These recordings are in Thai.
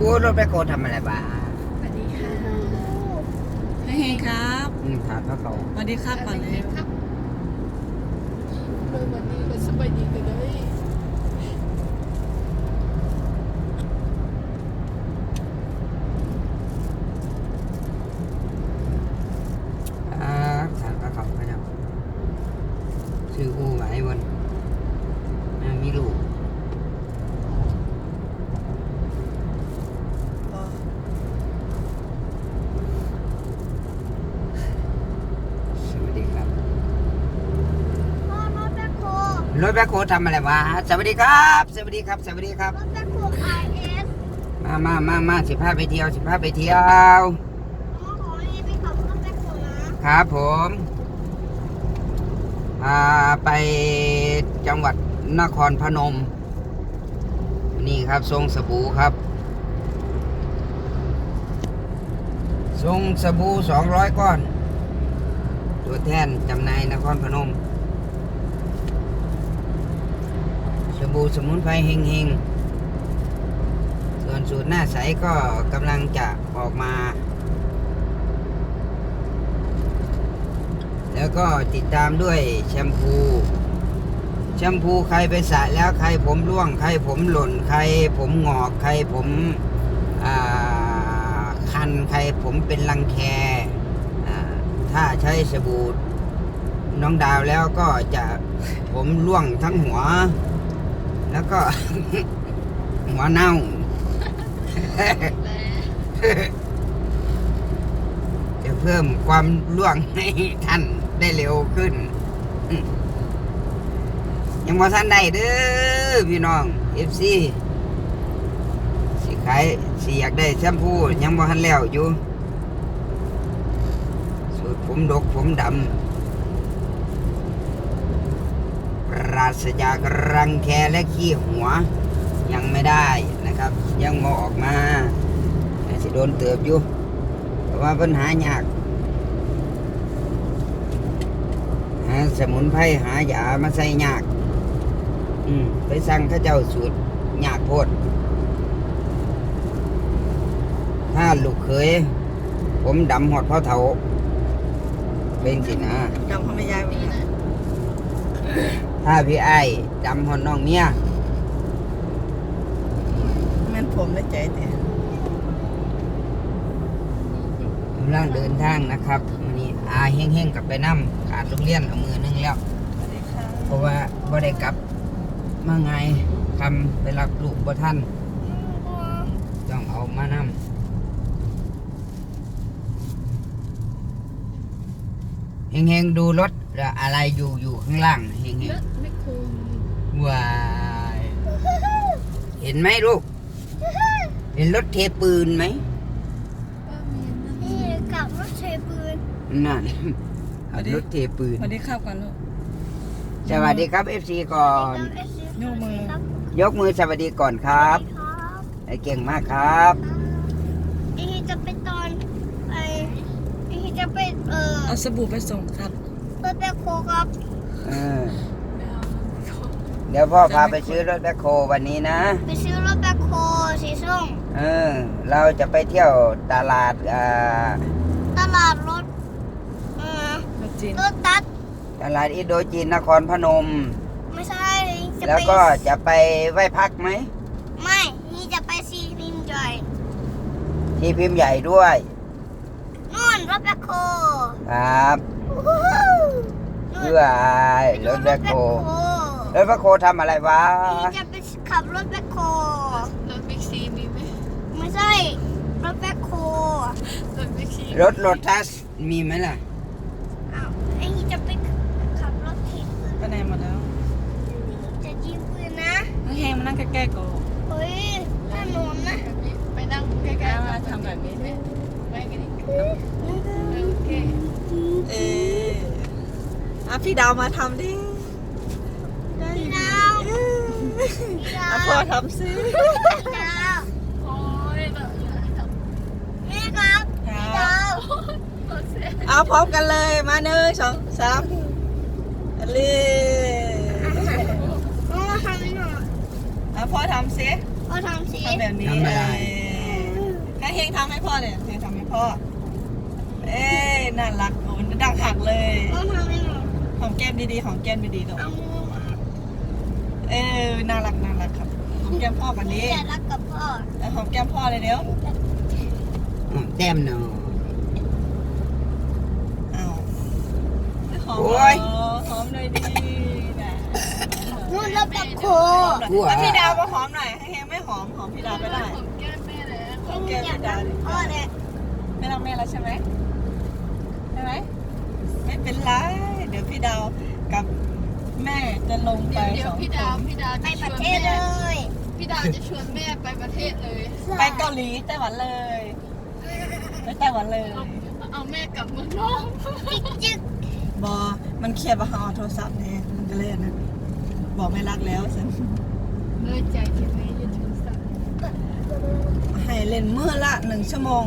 กูรถแบคโฮทำอะไรบ้างสวัสดีค่ะเฮ้ยครับอืมถามเขาเขาสวัสดีครับก่อนเลยครับเออวันนี้ก็สบายดีกันเลยอ่าถามเขาเขาเขาจะชื่ออูไหมวันอ่ามีลูกสวัสดีครับ พ่อรถแบคโฮ รถ แบคโฮทำอะไรวะสวัสดีครับ สวัสดีครับ สวัสดีครับ รถแบคโฮไอเอสมามามามาสิพาไปเที่ยวสิพาไปเที่ยว น้องขอให้ไปขับรถแบคโฮนะครับ ผมอ่าไปจังหวัดนครพนม นี่ครับทรงสบู่ครับทรงสบู่สองร้อยก้อน ตัวแทนจำหน่ายนครพนม ส บูสมุนไพรเฮงเฮงๆ ส่วนสูตรหน้าใสก็กำลังจะออกมา แล้วก็ติดตามด้วยแชมพู แชมพูใครไปสระแล้วใครผมร่วง ใครผมหล่น ใครผมงอก ใครผมคัน ใครผมเป็นรังแคถ้าใช้สบู่น้องดาวแล้วก็จะผมร่วงทั้งหัว แล้วก็ หัวเน่าจะเพิ่มความร่วงให้ท่านได้เร็วขึ้น ยังพอท่านได้เด้อพี่น้องเอฟซีสิขายสิอยากได้แชมพูยังพอทันแล้วอยู่สูตรผมดกผมดำป ราศจากรังแคและขี้หัวยังไม่ได้นะครับ ยังมอออกมาอาจสิโดนเติบอยู่เพราะว่าปัญหายากหาสมุนไพรหายามาใส่ยากอืมไปสั่งข้าเจ้าสูตรยากโพดถ้าลูกเคย ผมดำหอดพ่อเถาเป็นสินะจำพ่อแม่ยายว้นะ ถ้าพี่ไอ้ายดำหอดน้องเมียแม่นผมได้ใจแต่กำลังเดินทางนะครับวันนี้อาเฮงๆกลับไปนั่มขาดโรงเรียนเอามือหนึงแล้ว สวัสดีค่ะเพราะว่าบ่ได้กลับมาไงคำไปรับลูกบ่ท่านต้องเอามานำเฮงๆดูรถแล้วอะไรอยู่อยู่ข้างล่างเฮงเยอะไม่คุ้มๆ ว้ายเห็นไหมลูก เห็นรถเทปืนไหมว่ามีนั่นนี่ขับรถเชปืนนั่นรถเทปืนสวัสดีครับก่อนลูกสวัสดีครับ FC ก่อน ยกมือครับยกมือสวัสดีก่อนครับครับไอ้เก่งมากครับอีจะไปตอนไออีจะไปเอ่อเอาสบู่ไปส่งครับรถแบคโฮครับ เออไม่เอา เดี๋ยวพ่อพาไปซื้อรถแบคโฮวันนี้นะ ไปซื้อรถแบคโฮสีส้มเออ เราจะไปเที่ยวตลาดอ่าตลาดรถเอ่อรถจีนรถตัด ตลาดอินโดจีนนครพนม ไม่ใช่จะแล้วไปก็จะไปไหว้พักไหม ไม่นี่จะไปซีนินจอยที่พิมพ์ใหญ่ด้วยนู่นรถแบคโฮครับวู้ฮู้นู่นเพื่อรถแบคโฮ รถแบคโฮทำอะไรวะนี่จะไปขับรถแบคโฮรถบิ๊กซีมีไหมไม่ใช่ รถแบคโฮรถบิ๊กซีรถโลตัสมีไหมล่ะ อ้าวไอ้นี่จะไปขับรถถีบปืนไปไหนหมดแล้วจะยิงปืนนะน้องแฮงมานั่งใกล้ๆก่อนเฮ้ยถนนนะแบบนี้ไปนั่งใกล้ๆมาทำแบบนี้ไหมไปกันดิโอเคเอออะพี่ดาวมาทำดิได้ พี่ดาว เอ อพี่ดาอะวพ่อทำสิพี่ดาวโอ้ยแบบอยากให้ทำแม่ครับพี่ดาวรถเสียเอาพร้อมกันเลยมาหนึ่งสองสามอันนี้พ่อทำหน่อยอะพ่อทำสิพ่อทำสิทำแบบนี้ทำอะไรเออให้เฮงทำให้พ่อเนี่ยเฮงทำให้พ่อ เอ้ยน่ารักโอ้ดังหักเลยเอาทำให้หนูหอมแก้มดีๆหอมแก้มดีๆลูก เอามือมา เอ้ยน่ารักน่ารักครับหอมแก้มพ่อกันนี้อย่ารักกับพ่อหอมแก้มพ่อเลยเดี๋ยวอืมแต้มหนอเอาหอมโอ้ยหอมเลยดีนะนู่นเราตะโคแล้วพี่ดาวมาหอมหน่อยให้เฮงไม่หอมหอมพี่ดาวไม่ได้ผมแก้มแม่แล้วหอมแก้มอยากพี่รัดาวกดิพ่อเนี่ยไม่รักแม่แล้วใช่ไหมใช่ไหมไม่เป็นไรเดี๋ยวพี่ดาวกับ แม่จะลงไปเดี๋ยวเดี๋ยสวองพี่คดาวนพี่ดาวไปจะปชระวนเทศเลแม่ยพี่ดาวจะชวนแม่ไปประเทศเลยไปเกาหลีไต้หวันเลยไปไต้หวันเลยเอาเอาแม่กลับเมืองนอกจึ๊กบอมันเครียดว่าเขาเอาโทรศัพท์เนี่ยมันก็เลยนะบอกไม่รักแล้วสิเลยใจที่แม่ยืนโทรศัพท์ให้เล่นมื้อละหนึ่งชั่วโมง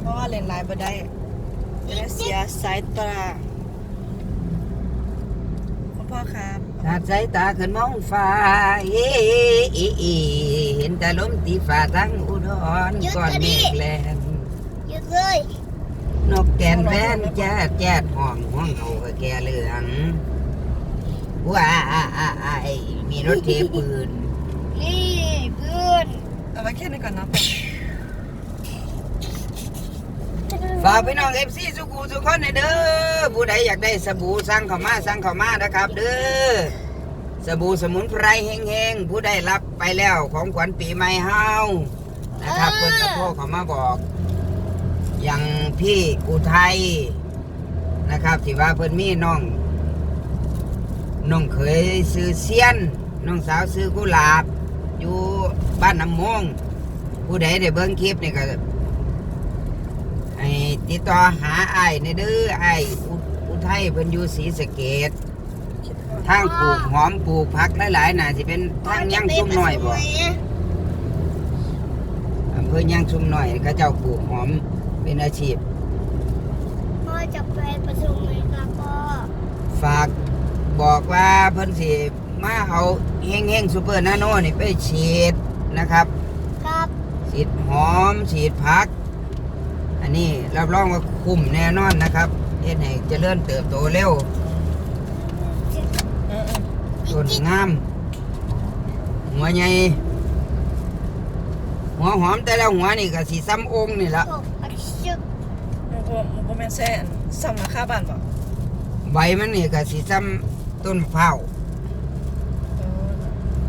เพราะว่าเล่นไลน์บ่ได้จะได้เสียสายตาคุณ พ่อครับถ้าสายตาขึ้นมองฟ้าเอ้เอ้เอ้เห็นแต่ลมตีฟ้าทั้งอุดรก่อนเมฆแลนหยุดเลย นกแก่นแว่นแจ๊ดแจ๊ดห้องห้องเขาก็แก่เหลืองว้าอ้าอ้าอ้าไอ้มีรถเทปืนนี่เพื่อนเอาไว้แค่นี้ก่อนนะ ฝากพี่น้องเอฟซีสุกูสุกคนให้เด้อผู้ใดอยากได้สบู่สั่งเข้ามาสั่งเข้ามานะครับ เด้อสบู่สมุนไพรเฮงๆผู้ได้รับไปแล้วของขวัญปีใหม่เฮานะครับเพิ่นก็โทรเข้ามาบอก อย่างพี่อุทัยนะครับที่ว่าเพิ่นมีน้องน้องเคยซื้อเซียนน้องสาวซื้อกุหลาบ อยู่บ้านน้ำมงผู้ใดได้เบิ่งคลิปนี่ก็ให้ ติดต่อหาไอ้ายในเด้อไอ้ายอุอุทัยเพิ่นอยู่ศรีสะเกดทางปลูกหอมปลูกผักหลายๆน่ะสิเป็นทางยังซุ่มน้อยบ่อำเภอยังซุ่มน้อยเขาเจ้าปลูกหอมเป็นอาชีพ พ่อจะไปประชุมไหมครับพ่อฝากบอกว่าเพิ่นสิมาเอาเฮงเฮงซูเปอร์นาโนนี่ไปฉีดนะครับ ครับ ฉีดหอมฉีดผักอั นนี้รับรองว่าคุ้มแน่นอนนะครับเฮ็ดให้เจริญเติบโตเร็วเออต้นงาม หัวใหญ่หัวหอมแต่ละหัวนี่ก็สีซ้ำองค์นี่ละตกอักชุบๆมันบ่มันบ่แม่นแซ่นซ้ำราคาบ้านบ่ใบมันนี่ก็สีซ้ำต้นมะพร้าวเออ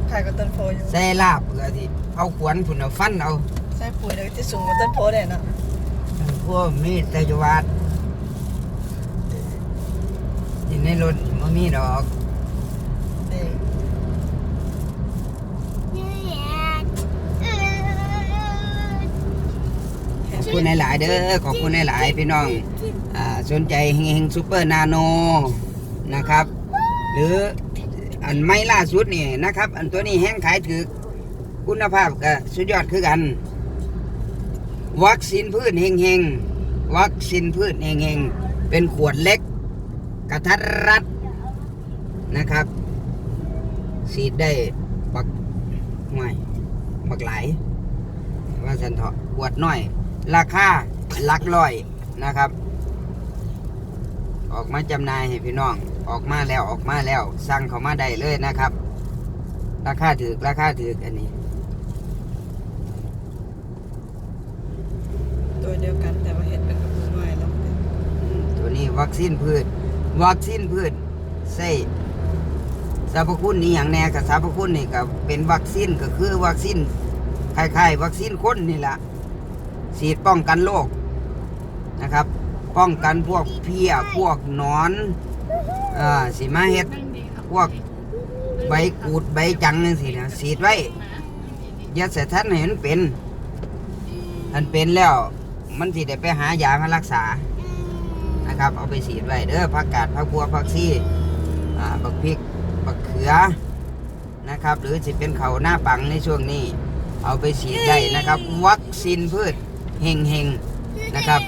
ขายกับต้นโพอยู่ใส่ลาบก็สิเอาขวนผุนเอาฟันเอาใส่ปุ๋ยเลยที่สูงกว่าต้นโพได้เนาะพ วกมีแต่จวัดอยู่ในรถมันมีดอกขอบคุณหลาย ๆ เด้อขอบคุณหลาย ๆ พี่น้องอ่าสนใจเฮงซูเปอร์นาโนนะครับ หรืออันไม่ล่าสุดนี่นะครับ อันตัวนี้แห้งขายถือคุณภาพก็สุดยอดคือกัน วัคซีนพืชเฮงเฮงๆวัคซีนพืชเฮงเฮงๆเป็นขวดเล็ก กระทัดรัดนะครับฉีดได้บักห่วยบักหลายว่าสันเถาะขวดน้อย ราคาหลักร้อยนะครับ ออกมาจำหน่ายให้พี่น้อง ออกมาแล้วออกมาแล้ว สั่งเขามาได้เลยนะครับ ราคาถือราคาถืออันนี้ ตัวเดียวกันแต่ว่าเห็ดเป็นกระปุกน้อยแล้วอืมตัวนี้วัคซีนพืช วัคซีนพืชใส่สรรพคุณนี่อย่างแน่กับสรรพคุณนี่ก็เป็นวัคซีนก็คือวัคซีนคล้ายๆวัคซีนคนนี่แหละฉีดป้องกันโรคนะครับ ป้องกันพวกเพี้ยพวกหนอนอ่าสิมาเฮ็ดนั่งดีครับพวกใบกูดใบจังนั่นสินะฉีดไว้อยาเสทันให้มันเป็นมันเป็นแล้ว มันสิได้ไปหายามารักษานะครับเอาไปฉีดไว้เด้อผักกาดผักบัวผักซีอ่าบักพริกบักเขือนะครับ หรือสิเป็นเขาหน้าปังในช่วงนี้ เอาไปฉีดได้นะครับ วัคซีนพืชเฮงเฮงนะครับ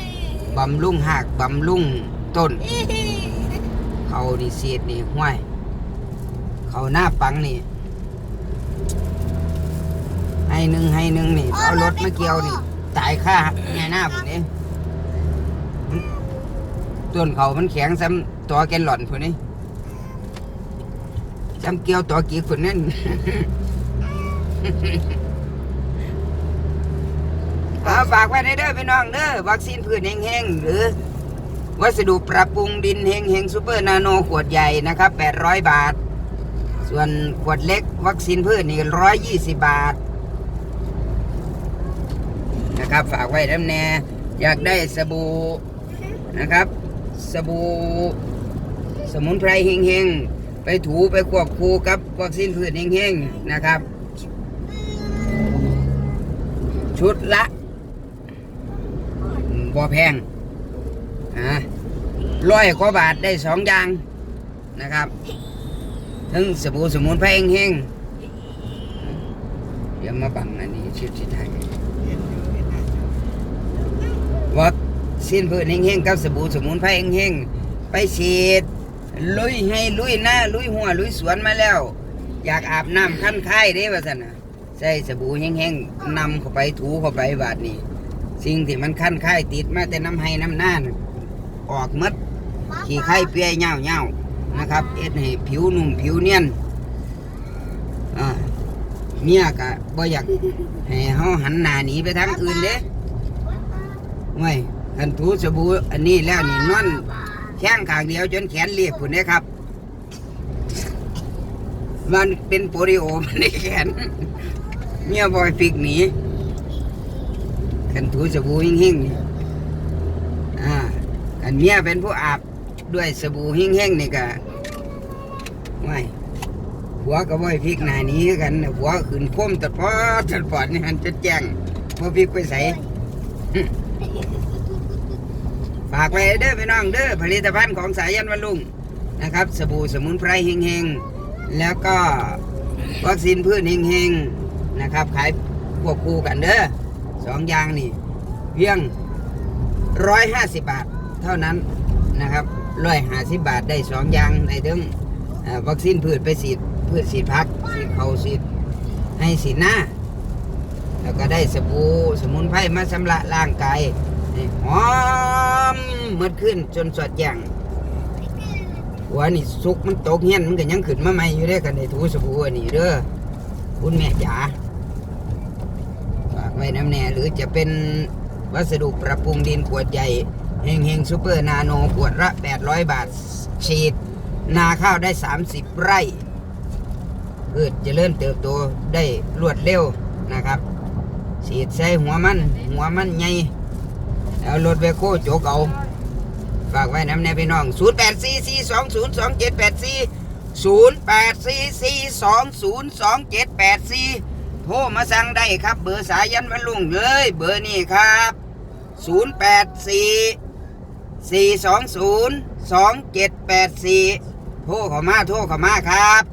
บำรุงหากบำรุงต้น เขานี่ฉีดนี่ห้วย เขาหน้าปังนี่ ให้หนึ่งให้หนึ่งนี่ เอารถมาเกี่ยวนี่ ตายค่าแง่หน้าผมนี้ต้นเขามันแข็งซ้ำตัวแกนหล่อนผมนี้ซ้ำเกี่ยวตัวกีคนนั่นเอาฝากไว้ในเด้อพี่น้องเด้อวัคซีนพืชแห้งๆหรือ วัสดุปรับปรุงดินเฮงเฮงซูเปอร์นาโนขวดใหญ่นะครับ 800 บาท ส่วนขวดเล็ก วัคซีนพืชนี่120 บาท นะครับ ฝากไว้ด้านแน่อยากได้สบู่นะครับ สบู่สมุนไพรเฮงเฮงๆไปถูไปควบคู่กับวัคซีนพืชเฮงเฮงๆนะครับ ชุดละบ่แพงอ่าร้อยกว่าบาทได้สองอย่างนะครับทั้งสบู่สมุนไพรเฮงๆเดี๋ยวมาบังอันนี้ชื่อที่ไทย วัคซีนพืชเฮงๆกับสบู่สมุนไพรเฮงๆไปฉีดลุยให้ลุยหน้าลุยหัวลุยสวนมาแล้ว อยากอาบน้ำขั้นค่ายเด้ว่าสันนะใส่สบู่แห้งๆนำเข้าไปถูเข้าไปบาดนี้สิ่งที่มันขั้นค่ายติดมาแต่น้ำให้น้ำหน้านออกหมดขี้ไข่เปียเงาเงาๆนะครับเอ็ดให้ผิวนุ่มผิวเนียนอ่าเมียกะบ่อยากให้เฮาหันหน้าหนีไปทางอื่นเด้ ไม่คันถูสบู่อันนี้แล้วนี่นอนแข้งขางเดียวจนแขนเรียบพุ่นเด้ครับ มันเป็นโปลิโอมันในแขนเมียบอยฟิกหนีคันถูสบู่หิ่งๆนี่อ่าอันเมียเป็นผู้อาบด้วยสบู่แห้งๆนี่ก็ไม่หัวก็บ่อยพริกหน้านี้กันหัวขึ้นคมตะพอตะปอดนี่หันจะแจ้งบ่พริกไปใส่ ฝากไว้เด้อพี่น้องเด้อผลิตภัณฑ์ของสายยันวันลุงนะครับ สบู่สมุนไพรเฮงๆ แล้วก็วัคซีนพืชเฮงๆนะครับ ขายควบคู่กันเด้อสองอย่างนี่เพียงร้อยห้าสิบบาทเท่านั้นนะครับร้อยห้าสิบบาทได้สองอย่างได้ถึงเอ่อวัคซีนพืชไปฉีดพืชฉีดพักฉีดเขาฉีดให้ฉีหน้า แล้วก็ได้สบู่สมุนไพรมาชำระร่างกาย ให้หอมเมื่อขึ้นจนสดแจ้งหัวนี่สุกมันตกเฮียนมันก็ยังขึ้นมาใหม่อยู่เด้กันในถูสบู่อันนี้เด้อคุณแม่จ๋าฝากไว้น้ำแน่หรือจะเป็นวัสดุปรับปรุงดินขวดใหญ่เฮงเฮงซูเปอร์นาโนขวดละ 800 บาท ฉีด นาข้าวได้ 30 ไร่พืชจะเริ่มเติบโตได้รวดเร็วนะครับ ฉีดใส่หัวมัน หัวมันใหญ่ แล้วรถเวโคโจกเอาฝากไว้น้ำแน่พี่น้อง 0 8 4 4 2 0 2 7 8 4 0 8 4 4 2 0 2 7 8 4 โทรมาสั่งได้ครับ เบอร์สายันวันลุงเลยเบอร์นี้ครับ 0 8 4 4 2 0 2 7 8 4โทรเข้ามาโทรเข้ามาครับ